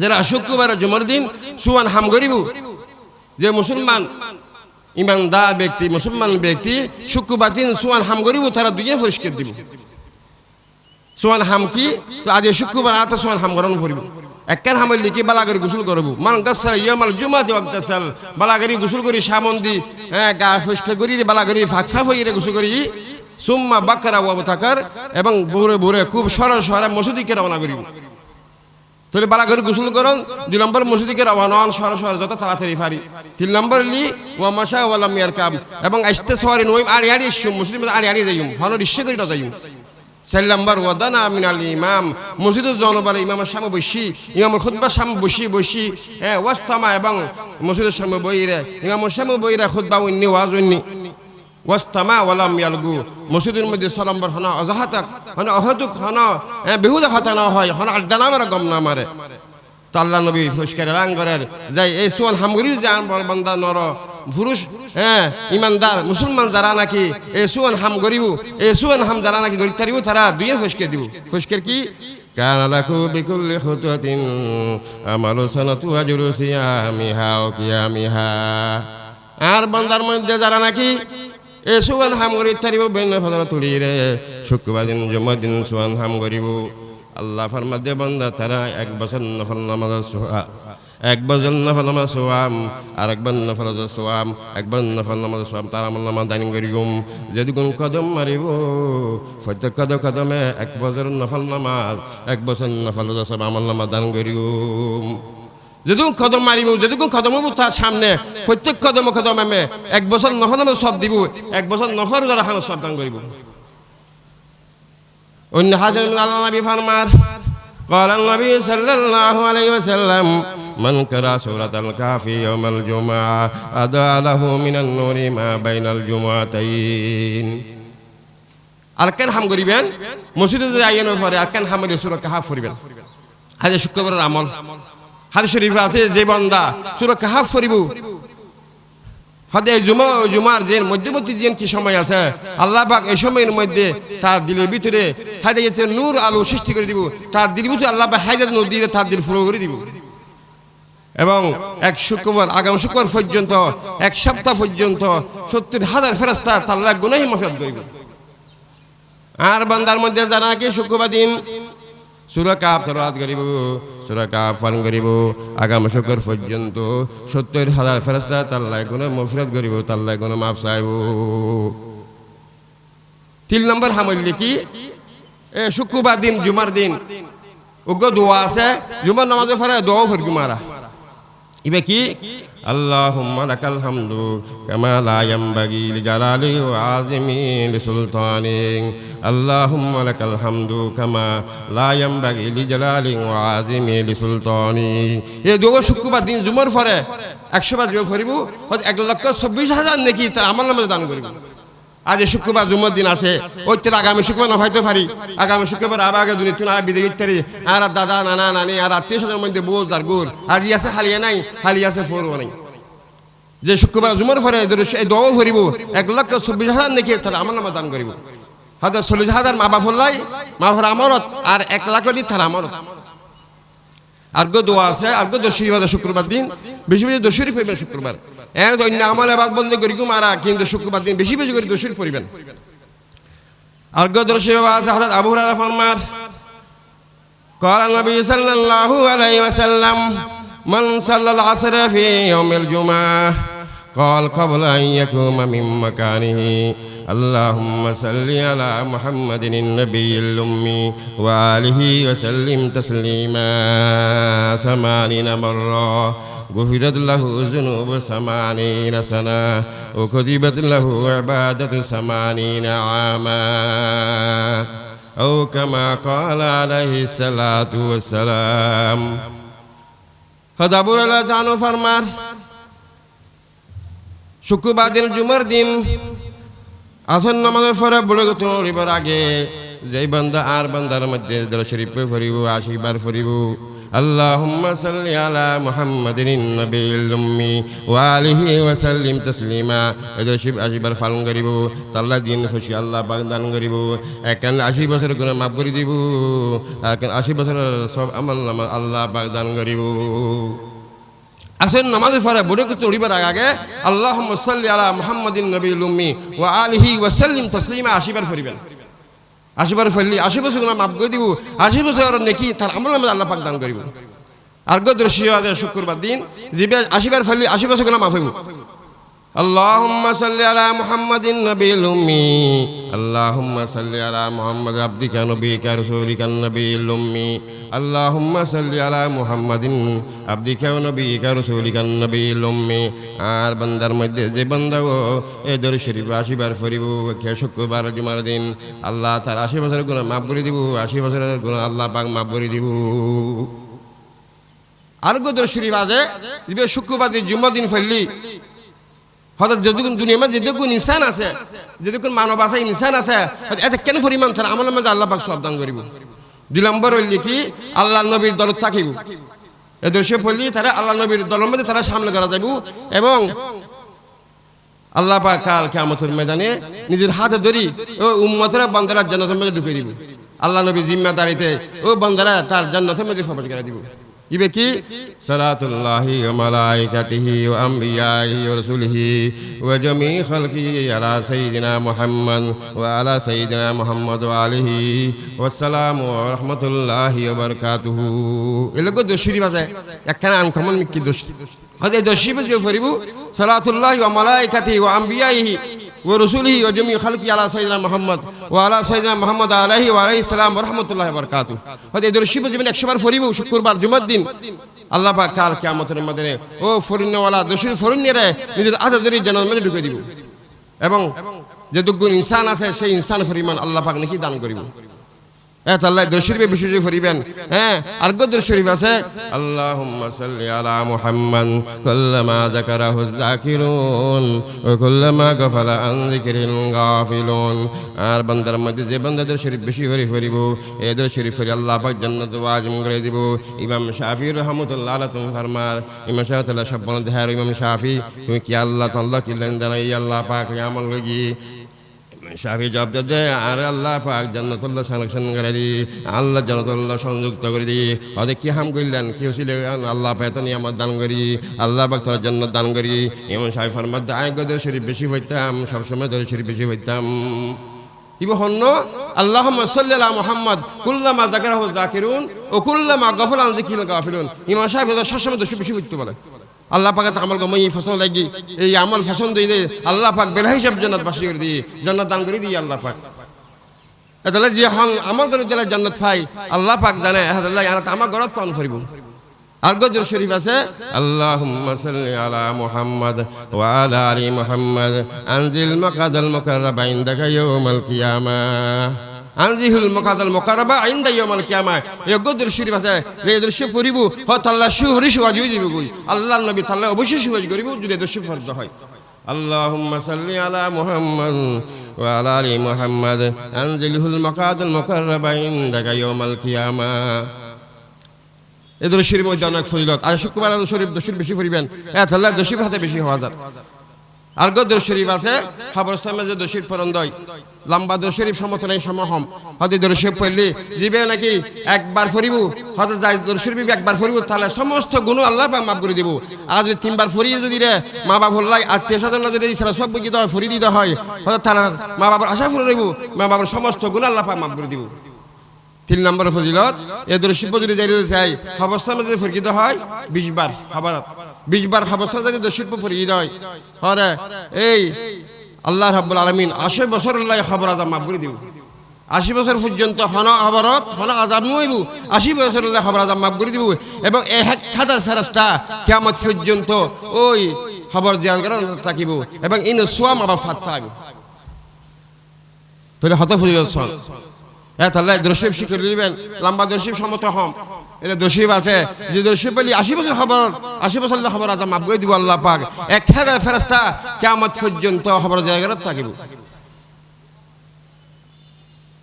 যারা শুক্রবার জুমার দিন, সুয়ান হাম গরিব যে মুসলমান ইমানদার ব্যক্তি, মুসলমান ব্যক্তি শুক্রবার দিন সুয়ান হাম গরিব তারা দুইয়ে পরিষ্কার দিব। সোয়ান হাম কি? তো আজ শুক্রবার আতা সোয়ান হাম গরম করিব। একখান হামের লিখি বালাগারি গোসল করব। মান গাছাল ইয়ামাল জুমা দি ওয়াক্তাসাল বালাগারি গোসল করি সামন্দি হ্যাঁ গা পরিষ্কার করি বালাগারি ফাঁকসা হইরে গোসল করি। সুম্মা বাক্কারা ওয়াবু থাকার এবং ভোরে ভোরে খুব সরল সরে মসুদিকে রওনা করিব। তাহলে বালাগারি গোসল করুন দুই নম্বর মসজিদকে রওনা হন সর সর যত তাড়াতাড়ি পারি। তিন নম্বর লি, ওয়া মাশা ওয়ালা মিয়ার কাম এবং আইস্তে সওয়ারি নইম আড়ি আড়ি শুম মুসলিম আড়ি আড়ি যাইম ফানো রিস্যে করি যাইম চার নম্বর ওয়াদানা মিনাল ইমাম। মসজিদের জনবার ইমামের সামনে বসি, ইমামের খুদ্বার সামনে বসি বসি হ্যাঁ ওয়াস্তামা এবং মসজিদের সামনে বইরে, ইমামের সামনে বইরে খুদ্বা উন্নি ওয়াজ উন্নি ওয়াস্তামা ওয়ালাম ইয়ালগু। মসজিদের মধ্যে সলম্বর হনা অজাহাতাক, হনা অহতুক, হনা বেহুদা হতা না হয়, হনা আড্ডা না গম না মারে। তো আল্লাহ নবী ফুসকার রাঙ্গরের যাই এই সোয়ান হামগরি যে বল বান্দা নর পুরুষ হ্যাঁ ইমানদার, মুসলমান যারা নাকি, এই সুয়ান হাম গরিব, এই সুয়ান হাম যারা নাকি গরিব তারিব, তারা দুইয়ে ফুসকে দিব। ফুসকের কি? লাকু বিকুল্লি খুতুয়াতিন আমালু সানাতু আজরু সিয়ামিহা ও কিয়ামিহা। আর বান্দার মধ্যে যারা নাকি এ সুয়ান হাম গরিব তারিব বেন ফদরা তুলি রে শুক্রবার দিন জুমার দিন সুয়ান হাম গরিব আল্লাহ ফরমা দে বান্দা তারা এক বছর নফল নামাজ সোয়া এক বছর নফল নামাজ সোয়াম, আর একবার নফল সোয়াম একবার নফল নামাজ সোয়াম, তার আমল নামাজ দানি করিগুম যদি কোন কদম মারিব, প্রত্যেক কদ কদমে এক বছর নফল নামাজ, এক বছর নফল সব আমল নামাজ দান করিগুম যেদিন কদম মারিব যেদিন কদম হবো তার সামনে প্রত্যেক কদম কদম আমি এক বছর নফল নামাজ সব দিব এক বছর নফল যারা হানো সব দান করিব অন্য হাজার আল্লাহ নবী ফরমার قال النبي صلى الله عليه وسلم من قرأ سورة الكافي يوم الجمعة أضاء له من النور ما بين الجمعتين আরকান হাম করিবেন মসজিদে যে আইনের পরে আরকান হামের সুরক্ষা হাফ করিবেন হাজে শুক্রবারের আমল হাদিস শরীফে আছে যে বান্দা সুরক্ষা হাফ করিব হদে জুমা জুমার যে মধ্যবর্তী যে কি সময় আছে, আল্লাহ পাক এই সময়ের মধ্যে তার দিলের ভিতরে হাইদাইতে নূর আলো সৃষ্টি করে দিব। তার দিল ভিতরে আল্লাহ পাক হাইদাত নূর দিয়ে তার দিল ফুলো করে দিব। এবং এক শুক্রবার, আগাম শুক্রবার পর্যন্ত, এক সপ্তাহ পর্যন্ত সত্তর হাজার ফেরস্তা তার আল্লাহ গুনাহি মাফিয়াত করিব। আর বান্দার মধ্যে জানা কি শুক্রবার দিন সুরা সরাত গরিব করিব সুরা কাপ ফান করিব আগাম শুক্র পর্যন্ত। সত্তর হাজার ফেরস্তা তাল্লাই কোনো মফিরত করিব লাই কোনো মাফ সাহেব তিন নম্বর হামল্লি কি? এ শুক্রবার দিন, জুমার দিন। উগ্র দোয়া আছে। জুমার নামাজে ফেরে দোয়াও ফের মারা ইবে কি? আল্লাহুম্মা লাকাল হামদু কামা লা ইয়ামবাগি লিজালালি ওয়া আযিমি লিসুলতানিক আল্লাহুম্মা লাকাল হামদু কামা লা ইয়ামবাগি লিজালালি ওয়া আযিমি লিসুলতানিক এ দুগো শুক্রবার দিন জুমার পরে 100 বার জুমার হয় এক লক্ষ চব্বিশ হাজার নেকি তার আমার নামে দান করিব। আজ শুক্রবার জুমার দিন আছে, ওই তো আগামী শুক্রবার না, হয়তো পারি। আগামী শুক্রবার আবার আগে দুনিয়া তুই আর বিদেশ ইত্যাদি। আর দাদা, নানা, নানি, আর আত্মীয় স্বজনের মধ্যে বোঝ আর গুড় আজি আছে হালিয়া নাই হালিয়া আছে, ফোরও নাই। যে শুক্রবার জুমার পরে এই দোয়াও ভরিব এক লক্ষ চব্বিশ হাজার নাকি তাহলে আমার নামে দান করিব। হয়তো চল্লিশ হাজার মা বাপ হল্লাই মা বাবার আমরত আর এক লাখ দি তার আমরত আর্গ দোয়া আছে আর্গ দশী বাজার শুক্রবার দিন, বেশি বেশি দশরী পরিবেন শুক্রবার। এক অন্য আমল এবার বন্ধ করি মারা কিন্তু শুক্রবার দিন বেশি বেশি করে দশরী পরিবেন আর্গ দশী বাবা আছে হঠাৎ আবু হুরায়রা ফরমার قال النبي صلى الله عليه وسلم من صلى العصر في يوم الجمعة قال قبل أن يقوم من مكانه اللهم صل على محمد النبي الأمي وآله وسلم تسليما ثمانين مرة غفرت له ذنوب ثمانين سنة وكتبت له عبادة ثمانين عاما أو كما قال عليه الصلاة والسلام হদ আবু আল্লাহ তানু ফরমার শুক্রবার দিন জুমার দিন আসন নামাজের পরে বুড়ো তুলিবার আগে যেই বান্দা আর বান্দার মধ্যে দর শরীফ ফরিব আশিবার ফরিব اللهم صل على محمد النبي الأمي وآله وسلم تسليما এদের শিব আশিবার ফালন করিব তাল্লা দিন খুশি আল্লাহ পাক দান করিব একান আশি বছর গুণা মাফ করে দিব একান আশি বছর সব আমল নামা আল্লাহ পাক দান করিব আসেন নামাজের পরে বুড়ো করতে উড়িবার আগে আল্লাহ সাল্লি আলা মুহাম্মাদিন নবী উম্মি ওয়া আলিহি ওয়া সাল্লিম তাসলিমা আশিবার ফরিবেন আশিবার ফেললি আশি বছর গুণা মাফ করে দিব। আশি বছর নেকি তার আমল নামে আল্লাহ পাক দান করিব। আর্গ দৃশ্য আছে শুক্রবার দিন। জিবে আশিবার ফেললি আশি বছর গুণা মাফ হইব। اللهم صل على محمد النبي الأمي اللهم صل على محمد عبدك نبيك رسولك النبي الأمي اللهم صل على محمد عبدك ونبيك رسولك النبي الأمي আর বান্দার মধ্যে যে বান্দা ও এ দর শরীফ আশিবার ফরিব কে শুক্রবার জুমার দিন আল্লাহ তার আশি বছরের গুণা মাফ করে দিব আশি বছরের গুণা আল্লাহ পাক মাফ করে দিব আর গোদর শরীফ আছে যে শুক্রবার দিন জুমার দিন ফেললি হঠাৎ আছে আছে আছে আল্লাহ দলত থাকিব। পড়লি তারা আল্লাহ এবং আল্লাহ ময়দানে নিজের হাতে ধরি ও উম্মতরা বান্দারা জান্নাতের মধ্যে ঢুকে দিব। আল্লাহ নবী জিম্মাদারিতে ও বান্দারা তার জান্নাতের মধ্যে প্রবেশ করে দিব। ইবে কি সালাতুল্লাহি ওয়া মালাইকাতিহি ওয়া আমবিয়াহি ওয়া রাসূলিহি ওয়া জামি খালকিহি আলা সাইয়্যিদিনা মুহাম্মদ ওয়া আলা সাইয়্যিদিনা মুহাম্মদ ওয়া আলিহি ওয়া সালামু ওয়া রাহমাতুল্লাহি ওয়া বারাকাতুহু। এলগো দশরি বাজে একখানা আনকমন মিকি দোষ। হদে দশরি বাজে ফরিবু। সালাতুল্লাহি ওয়া মালাইকাতিহি ওয়া আমবিয়াহি ورسوله وجميع خلقه على سيدنا محمد وعلى سيدنا محمد عليه وعليه السلام ورحمة الله وبركاته هذا يدور شيء بجمع একশবার ফরিব শুক্রবার জুমার দিন আল্লাহ পাক কাল কিয়ামতের মধ্যে ও ফরিনওয়ালা দোষীর ফরিনেরে নিজের আদা ধরে জানার মধ্যে ঢুকে দিব এবং যে দুগুণ ইনসান আছে সেই ইনসান পরিমাণ আল্লাহ পাক নাকি দান করিব এত আল্লাহ দশরীফে বিশেষ ফরিবেন। হ্যাঁ আর গদ্র শরীফ আছে? আল্লাহুম্মা সাল্লি আলা মুহাম্মদ, কুল্লামা যাকারাহু যাকিরুন ওয়া আর বান্দার মধ্যে যে বান্দাদের শরীফ বেশি করে ফরিব, এদের শরীফ ফরি আল্লাহ পাক জান্নাত করে দিব। ইমাম শাফি রহমাতুল্লাহ আলাইহি তুমি ফরমার ইমাম সব বলেন হ্যাঁ শাফি, তুমি কি আল্লাহ তাআলা কি লেন দাঁড়াই আল্লাহ লগি শাফি জবাব দে, আর আল্লাহ পাক জান্নাতুল্লাহ সালেকশন করে দি, আল্লাহ জান্নাতুল্লাহ সংযুক্ত করে দি। ওদের কি হাম করলেন কি হয়েছিল আল্লাহ পাক নিয়ে আমার দান করি, আল্লাহ পাক তোর জান্নাত দান করি। এমন শাফি ফরমার দায় গদের শরীফ বেশি হইতাম, সবসময় দরের শরীফ বেশি হইতাম। ইবো হন্ন আল্লাহ সাল্লাল্লাহ মুহাম্মদ, কুল্লামা জাকারাহু জাকিরুন ও কুল্লামা গফলান যিকিল গাফিলুন। ইমাম সাহেব সবসময় দোষী বেশি হইতে বলে। আল্লাহ পাক আমল গো মই ফসল লাগি, এই আমল ফসল দিয়ে দে আল্লাহ পাক বেলা হিসাব জান্নাত বাসি করে দিয়ে, জান্নাত দান করে দিয়ে আল্লাহ পাক। এতালে যে হল আমল করে দিলে জান্নাত পাই, আল্লাহ পাক জানে এতালে ইয়ানা আমার ঘরত পান ফরিব আর গজর শরীফ আছে, আল্লাহুম্মা সাল্লি আলা মুহাম্মদ ওয়া আলা আলি মুহাম্মদ, আনজিল মাকাদাল মুকাররাবা ইনদাকা ইয়াউমাল কিয়ামাহ আনজিহুল মুকাদাল মুকাররাবা ইনদা ইয়াউমাল কিয়ামাহ এই গজর শরীফ আছে যে দৃশ্য পড়িব হত আল্লাহ সুহরি সুয়াজ হয়ে যাবে কই আল্লাহর নবী তাআলা অবশ্যই সুয়াজ করিব যদি দৃশ্য ফরজ হয় اللهم صل على محمد وعلى ال محمد انزله المقعد المقرب عندك يوم القيامه এদের শরীর মধ্যে অনেক ফজিলত আর শুক্রবার আলো শরীফ দশির বেশি ফুরিবেন এত আল্লাহ দশির হাতে বেশি হওয়া যায় আর গদ্র শরীফ আছে? খাবরস্থানে যে দশির পরন্দয় লম্বা দর শরীফ সমতলাই সমহম হতে দর পড়লে, জিবে নাকি একবার ফরিব? হতে যাই দর শরীফ একবার ফরিব, তাহলে সমস্ত গুণ আল্লাহ পাক মাফ করে দিব। যদি তিনবার ফরিয়ে যদি রে, মা বাবা লাগে আত্মীয় স্বজন যদি সেটা সব বুঝিতে হয় ফরি দিতে হয় হতে তারা মা বাবার আশা ফুরে দেব মা বাবার সমস্ত গুণ আল্লাহ পাক মাফ করে দিব। তিন নম্বর ফজিলত, এ দর্শিপ যদি যাই চাই অবস্থান যদি ফরকিত হয়, বিশ বার খবর বিশ বার অবস্থা যদি দর্শিপ ফরকিত হয়, হরে, এই আল্লাহ রাব্বুল আলামিন আশি বছর আল্লাহ খবর আজাব মাফ করে দিব। আশি বছর পর্যন্ত হন খবরত হন আজাব নইব, আশি বছর আল্লাহ খবর আজাব মাফ করে দিব। এবং এক হাজার ফেরস্তা কিয়ামত পর্যন্ত ওই খবর জিয়ান করে থাকিব এবং ইন সোয়াম আবার ফাত পাবে। তাহলে হত ফজিলত হ্যাঁ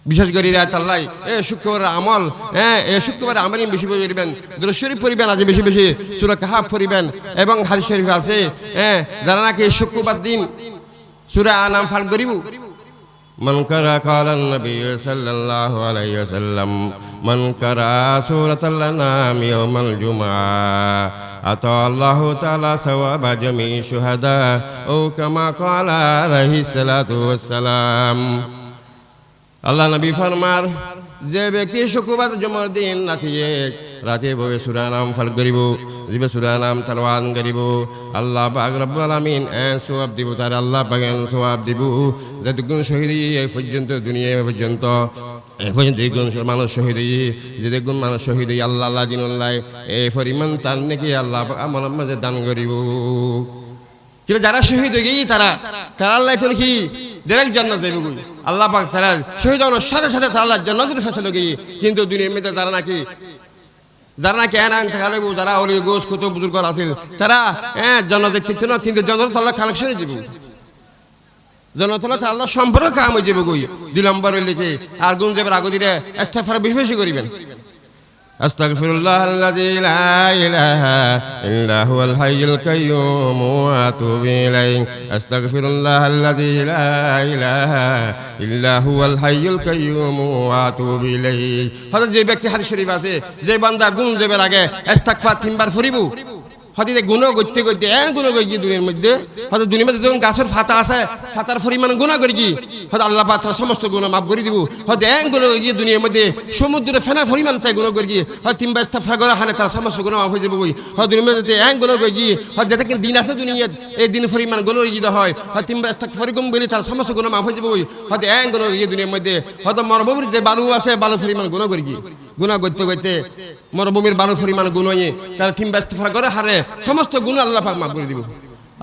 বিশেষ করে রাত আল্লাহ এ শুক্রবার আমল হ্যাঁ এ শুক্রবার আমলই বেশি পড়িবেন দুরশরীফ পড়িবেন আজ বেশি বেশি, সুরা কাহাব পড়িবেন। এবং হাদিস শরীফ আছে হ্যাঁ যারা নাকি শুক্রবার দিন সুরা নাম ফাল করিব من قرأ قال النبي صلى الله عليه وسلم من قرأ سورة الأنعام يوم الجمعة أتى الله تعالى ثواب جميع الشهداء أو كما قال عليه الصلاة والسلام আল্লাহ নবী ফরমার যে ব্যক্তি শুক্রবার জমর দিন রাতিয়ে রাতে ববে সুরা নাম ফাল করিব যিবে সুরা নাম তালওয়ান করিব। আল্লাহ পাক রব্বুল আলামিন এ সওয়াব দিব, তার আল্লাহ পাক এন সওয়াব দিব। যতগুণ শহীদ এই পর্যন্ত দুনিয়া পর্যন্ত। এ পর্যন্ত এই গুণ মানুষ শহীদ যে দেখুন মানুষ শহীদ আল্লাহ আল্লাহ দিন এই পরিমাণ তার নাকি আল্লাহ আমার মাঝে দান করিব। কিন্তু যারা শহীদ হয়ে গিয়ে তারা তারা আল্লাহ তো কি? ডাইরেক্ট জান্নাত যাইবে আল্লাহ পাক তারা শহীদ হওয়ার সাথে সাথে তারা আল্লাহ জান্নাতের ফেসলে গিয়ে কিন্তু দুনিয়ার মধ্যে যারা নাকি যারা নাকি এর আইন থাকা লাগবো যারা হলি গোস কত বুজুর্গ আছিল তারা হ্যাঁ ঠিক না কিন্তু জান্নাত আল্লাহ কালেকশনে দিব জনতলা আল্লাহ সম্পর্ক কাম হয়ে যাবে গই দুই নম্বর লিখে আর গুঞ্জেবের আগুদিরে এস্তেফার বিশ্বাসী করিবেন। أستغفر الله الذي لا إله إلا هو الحي القيوم وأتوب إليه أستغفر الله الذي لا إله إلا هو الحي القيوم وأتوب إليه هذا যে ব্যক্তি হাদিস শরীফ আছে যে বান্দা গুণ যাবার আগে ইস্তিগফার তিনবার ফুরিব হয়তো গুণ করতে করতে এ গুণ করি কি দুনিয়ার মধ্যে। হয়তো দুনিয়ার মধ্যে যখন গাছের ফাতা আছে, ফাতার পরিমাণ গুণা করি কি হয়তো আল্লাহ পাত্র সমস্ত গুণ মাফ করে দিব। হয়তো এক গুণ গিয়ে দুনিয়ার মধ্যে, সমুদ্রে ফেনা পরিমাণ তাই গুণ করি কি হয় তিন ব্যস্ত ফাগরা হানে তার সমস্ত গুণ মাফ হয়ে যাব বই হয় দুনিয়ার মধ্যে এক গুণ করি কি হয় যাতে কিন্তু দিন আছে দুনিয়াত, এই দিন পরিমাণ গুণ গিয়ে হয়। হয় তিন ব্যস্ত পরিকম বলি তার সমস্ত গুণ মাফ হয়ে যাব বই হয়তো এক গুণ গিয়ে দুনিয়ার মধ্যে। হয়তো মরভূমির যে বালু আছে বালু পরিমাণ গুণ করি কি গুণা করতে করতে মরুভূমির বারো পরিমাণ গুণ হয়ে তারা থিম ব্যস্ত করে হারে, সমস্ত গুণ আল্লাহ পাক মাফ করে দিব।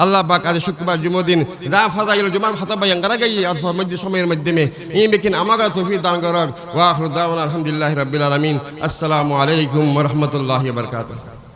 আল্লাহ পাক আজ শুক্রবার জুমদিন, যা ফাজাইল জুমার ফাতা বাইয়াং গারা গাই, আর মধ্যে সময়ের মাধ্যমে এই বেকিন আমাগা তৌফিক দান করক। ওয়া আখরু দাওয়ানা আলহামদুলিল্লাহি রাব্বিল আলামিন। আসসালামু আলাইকুম ওয়া রাহমাতুল্লাহি ওয়া বারাকাতুহু।